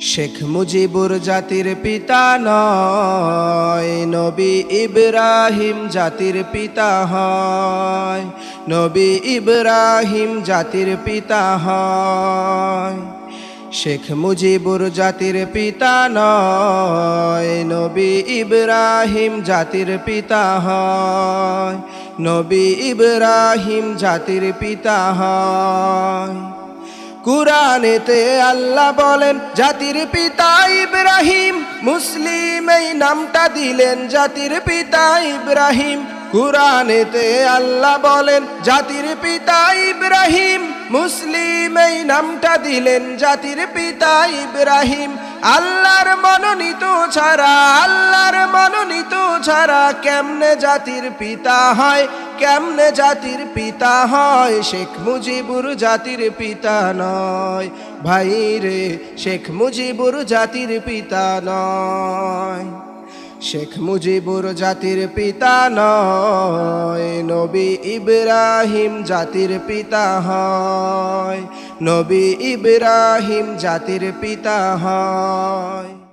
শেখ মুজিবুর জাতির পিতা নয়, নবী ইব্রাহিম জাতির পিতা হয়, নবী ইব্রাহিম জাতির পিতা হয়। শেখ মুজিবুর জাতির পিতা নয়, নবী ইব্রাহিম জাতির পিতা হয়, নবী ইব্রাহিম জাতির পিতা হয়। কুরআনেতে আল্লাহ বলেন, জাতির পিতা ইব্রাহিম, মুসলিম এই নামটা দিলেন জাতির পিতা ইব্রাহিম। কুরআনেতে আল্লাহ বলেন, জাতির পিতা ইব্রাহিম, মুসলিম এই নামটা দিলেন জাতির পিতা ইব্রাহিম। আল্লাহর মনোনীত ছাড়া, আল্লাহর মনোনীত ছাড়া কেমনে জাতির পিতা হয়? কেমনে জাতির পিতা হয়? শেখ মুজিবুর জাতির পিতা নয়। ভাই রে, শেখ মুজিবুর জাতির পিতা নয়। শেখ মুজিবুর জাতির পিতা নয়। নবী ইব্রাহিম জাতির পিতা হয়। নবী ইব্রাহিম জাতির পিতা হয়।